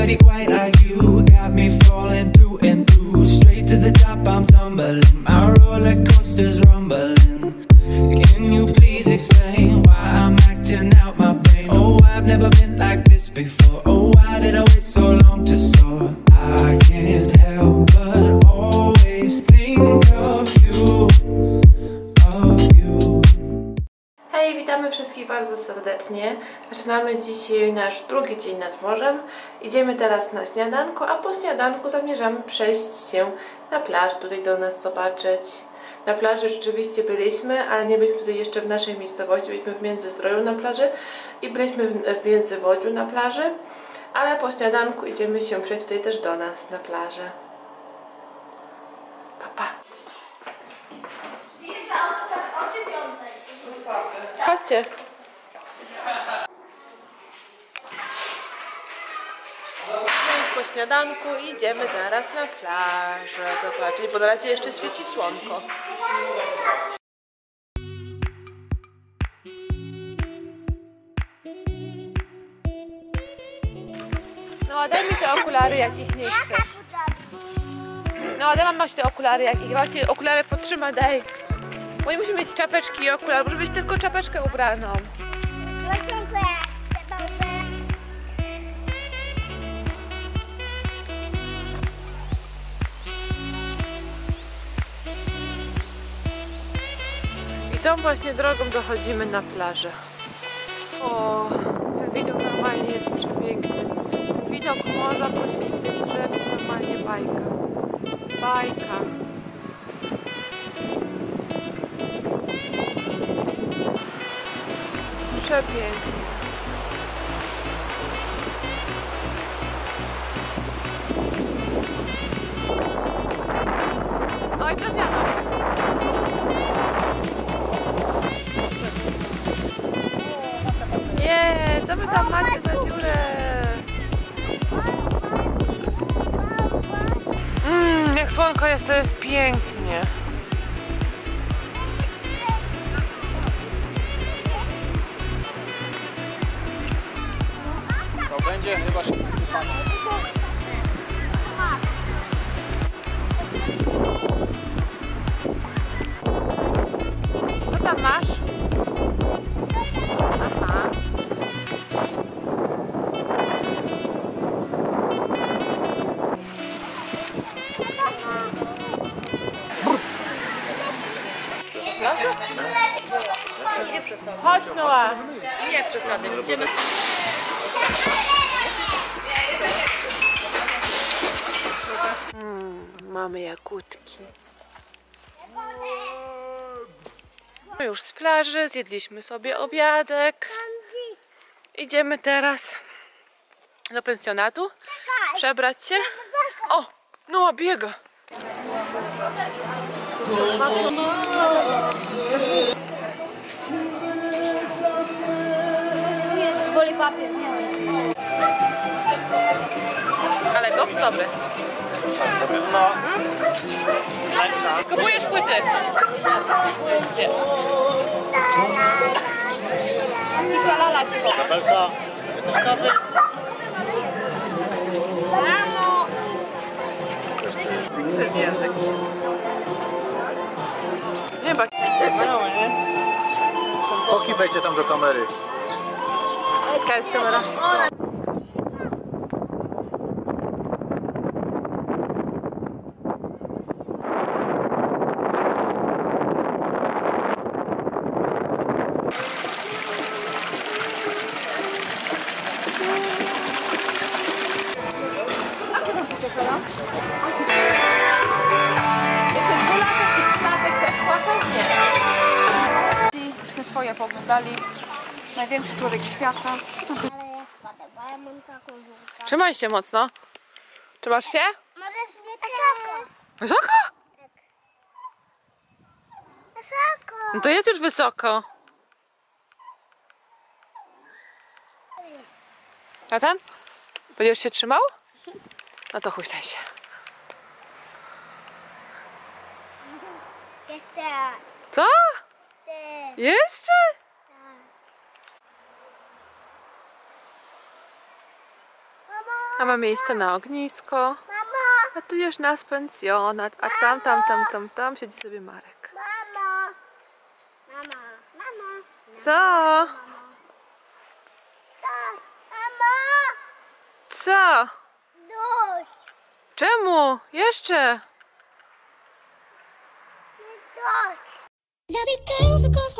nobody quite like you. Got me falling through and through. Straight to the top, I'm tumbling. My roller coaster's rumbling. Can you please explain why I'm bardzo serdecznie. Zaczynamy dzisiaj nasz drugi dzień nad morzem. Idziemy teraz na śniadanko, a po śniadanku zamierzamy przejść się na plaż, tutaj do nas zobaczyć. Na plaży rzeczywiście byliśmy, ale nie byliśmy tutaj jeszcze w naszej miejscowości, byliśmy w Międzyzdroju na plaży i byliśmy w, Międzywodziu na plaży, ale po śniadanku idziemy się przejść tutaj też do nas na plażę. Pa, pa. Chodźcie. Śniadanku idziemy zaraz na plażę zobaczyć, bo na razie jeszcze świeci słonko. No daj mi te okulary, jakich nie chcę. No daj mama się te okulary, jakich. Mam ci okulary podtrzyma, daj. Bo nie musimy mieć czapeczki i okular, może być tylko czapeczkę ubraną. Tą właśnie drogą dochodzimy na plażę. O, ten widok normalnie jest przepiękny. Widok morza pośród tych drzew normalnie bajka. Bajka. Przepięknie. Oj, to zjadam. Słonko jest, to jest pięknie. To będzie chyba szybko. Co tam masz? Nie przesadzę. Chodź Noa. Nie przesadzę. Idziemy. Mamy jagódki. My już z plaży, zjedliśmy sobie obiadek. Idziemy teraz do pensjonatu. Przebrać się. O, Noa biega. Ale go dobry. No. Kupujesz płyty. Nie. Lala ci go. Belka. Rano. Nie ba. Pokiwajcie tam do kamery. Płacą? Nie. Wszyscy swoje poglądali. Największy człowiek świata. Ale ja wchodzę, bo ja mam taką żółtą. Trzymaj się mocno. Trzymasz się? Możesz mnie Wysoko. Wysoko? Wysoko. No to jest już wysoko. A ten? Będziesz się trzymał? No to huśtaj się. Jeszcze. Co? Ty. Jeszcze? Mamo. A ma miejsce na ognisko. A tu już nas pensjonat. A tam, tam, tam, tam, tam siedzi sobie Marek. mamo. Mama, mama. Co? Mama. Co? Czemu? Jeszcze? girls across the nation